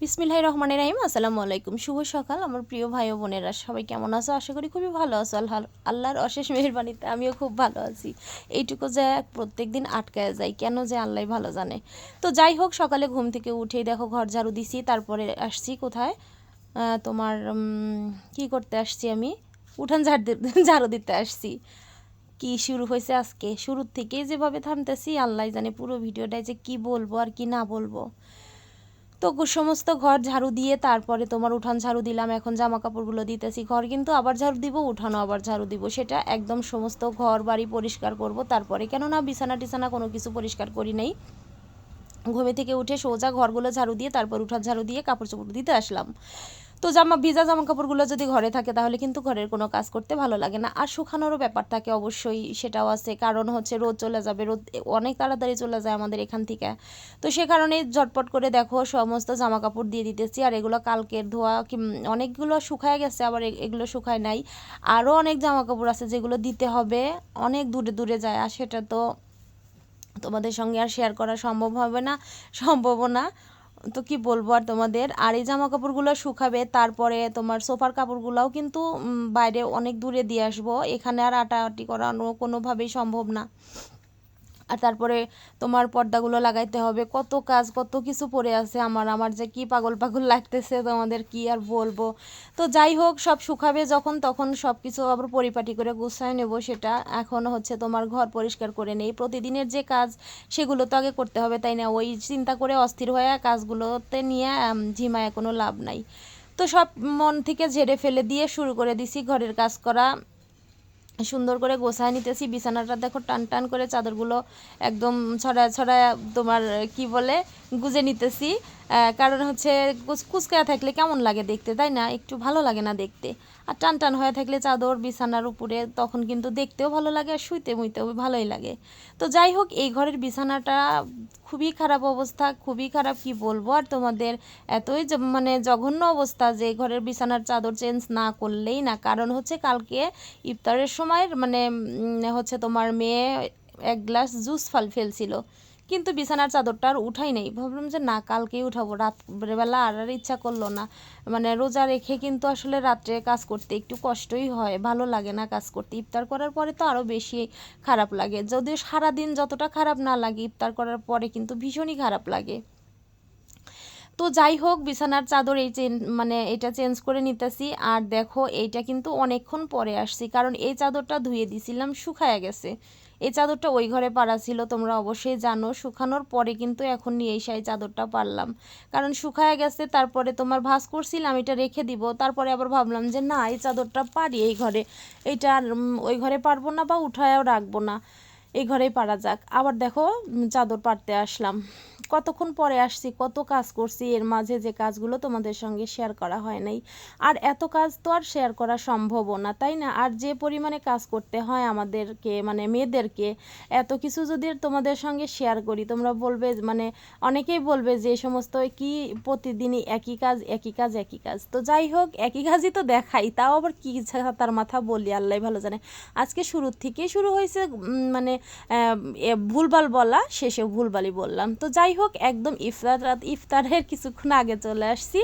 বিসমিল্লাহ রহমান রাহিম, আসসালামু আলাইকুম। শুভ সকাল আমার প্রিয় ভাই ও বোনেরা, সবাই কেমন আছো? আশা করি খুবই ভালো আছো। আল্লাহ আল্লাহর অশেষ মেহরবানিতে আমিও খুব ভালো আছি। এইটুকু যে প্রত্যেক দিন আটকায় যাই কেন যে আল্লাহ ভালো জানে। তো যাই হোক, সকালে ঘুম থেকে উঠেই দেখো ঘর ঝাড়ু দিছি, তারপরে আসছি কোথায়? তোমার কি করতে আসছি আমি? উঠান ঝাড় ঝাড়ু দিতে আসছি। কি শুরু হয়েছে আজকে? শুরুর থেকেই যেভাবে থামতেছি, আল্লাহ জানে পুরো ভিডিওটায় যে কি বলব আর কি না বলব। তো সমস্ত ঘর ঝাড়ু দিয়ে তারপরে তোমার উঠান ঝাড়ু দিলাম, এখন জামা কাপড়গুলো দিতেছি ঘর, কিন্তু আবার ঝাড়ু দিব উঠানো আবার ঝাড়ু দিব, সেটা একদম সমস্ত ঘর বাড়ি পরিষ্কার করব, তারপরে কেননা বিছানা টিছানা কোনো কিছু পরিষ্কার করি নাই। ঘুমে থেকে উঠে সোজা ঘরগুলো ঝাড়ু দিয়ে, তারপর উঠান ঝাড়ু দিয়ে কাপড় চোপড় দিতে আসলাম। তো জামা, ভিজা জামা কাপড়গুলো যদি ঘরে থাকে তাহলে কিন্তু ঘরের কোনো কাজ করতে ভালো লাগে না। আর শুকানোরও ব্যাপার থাকে অবশ্যই, সেটাও আছে। কারণ হচ্ছে রোদ চলে যাবে, রোদ অনেক তাড়াতাড়ি চলে যায় আমাদের এখান থেকে। তো সে কারণেই ঝটপট করে দেখো সমস্ত জামা কাপড় দিয়ে দিতেছি। আর এগুলো কালকের ধোয়া কি অনেকগুলো শুকায় গেছে, আবার এগুলো শুকায় নাই। আরও অনেক জামা কাপড় আছে যেগুলো দিতে হবে, অনেক দূরে দূরে যায়। আর সেটা তো তোমাদের সঙ্গে আর শেয়ার করা সম্ভব হবে না, সম্ভব না। তো কি বলব আর তোমাদের? আর এই জামা কাপড়গুলো শুকাবে, তারপরে তোমার সোফার কাপড়গুলোও কিন্তু বাইরে অনেক দূরে দিয়ে আসব। এখানে আর আটাআটি করানো কোনোভাবেই সম্ভব না। আর তারপরে তোমার পর্দাগুলো লাগাইতে হবে। কত কাজ, কত কিছু পড়ে আছে আমার। আমার যে কি পাগল পাগল লাগতেছে তোমাদের কি আর বলব? তো যাই হোক, সব শুকাবে যখন তখন সব কিছু আবার পরিপাটি করে গুছায় নেব। সেটা এখন হচ্ছে তোমার ঘর পরিষ্কার করে নেই। প্রতিদিনের যে কাজ, সেগুলো তো আগে করতে হবে, তাই না? ওই চিন্তা করে অস্থির হয়ে কাজগুলোতে নিয়ে ঝিমায় কোনো লাভ নাই। তো সব মন থেকে ঝেড়ে ফেলে দিয়ে শুরু করে দিছি ঘরের কাজ করা। সুন্দর করে গোছায় নিতেছি। বিছানাটা দেখো টান টান করে চাদরগুলো একদম ছড়ায় ছড়ায় তোমার, কি বলে গুজে নিতেছি। কারণ হচ্ছে কুচ- কুচকায়া থাকলে কেমন লাগে দেখতে, তাই না? একটু ভালো লাগে না দেখতে। আর টান টান হয়ে থাকলে চাদর, বিছানার উপরে, তখন কিন্তু দেখতেও ভালো লাগে আর শুইতে মুইতেও ভালোই লাগে। তো যাই হোক, এই ঘরের বিছানাটা খুবই খারাপ অবস্থা, খুবই খারাপ কি বলব? আর তোমাদের এতই মানে জঘন্য অবস্থা যে ঘরের বিছানার চাদর চেঞ্জ না করলেই না। কারণ হচ্ছে কালকে ইফতারের সময় মানে হচ্ছে তোমার মেয়ে এক গ্লাস জুস ফাল ফেলছিল। কিন্তু বিছানার চাদরটা আর উঠাই নাই। ভাবলাম যে না, কালকেই উঠাবো। রাতবেলা আর আর ইচ্ছা করল না। মানে রোজা রেখে কিন্তু আসলে রাত্রে কাজ করতে একটু কষ্টই হয়। ভালো লাগে না কাজ করতে। ইফতার করার পরে তো আরও বেশি খারাপ লাগে। যদিও সারাদিন যতটা খারাপ না লাগে, ইফতার করার পরে কিন্তু ভীষণই খারাপ লাগে। তো যাই হোক, বিছানার চাদর এই চেন মানে এটা চেঞ্জ করে নিতেছি। আর দেখো, এইটা কিন্তু অনেকক্ষণ পরে আসছি। কারণ এই চাদরটা ধুয়ে দিছিলাম, শুকায়া গেছে। এই চাদরটা ওই ঘরে পাড়া ছিল তোমরা অবশ্যই জানো। শুকানোর পরে কিন্তু এখন নিয়ে এসে এই চাদরটা পারলাম কারণ শুকায় গেছে তারপরে তোমার ভাস করছিলাম এটা রেখে দিব। তারপরে আবার ভাবলাম যে না এই চাদরটা পারি এই ঘরে। এইটা আর, ওই ঘরে পারব না বা উঠায়ও রাখব না। এই ঘরেই পারা যাক। আবার দেখো চাদর পারতে আসলাম। কতক্ষণ পরে আসছি, কত কাজ করছি, এর মাঝে যে কাজগুলো তোমাদের সঙ্গে শেয়ার করা হয় নাই। আর এত কাজ তো আর শেয়ার করা সম্ভবও না, তাই না? আর যে পরিমাণে কাজ করতে হয় আমাদেরকে মানে মেয়েদেরকে, এত কিছু যদি তোমাদের সঙ্গে শেয়ার করি, তোমরা বলবে মানে অনেকেই বলবে যে সমস্ত কি প্রতিদিনই একই কাজ একই কাজ একই কাজ? তো যাই হোক, একই কাজই তো দেখাই, তাও আবার কি তার মাথা বলি আল্লাহ ভালো জানে। আজকে শুরুর থেকেই শুরু হয়েছে মানে ভুলভাল বলা, শেষে ভুলভালই বললাম। তো যাই হোক একদম ইফতার ইফতারের কিছুক্ষণ আগে চলে আসছি।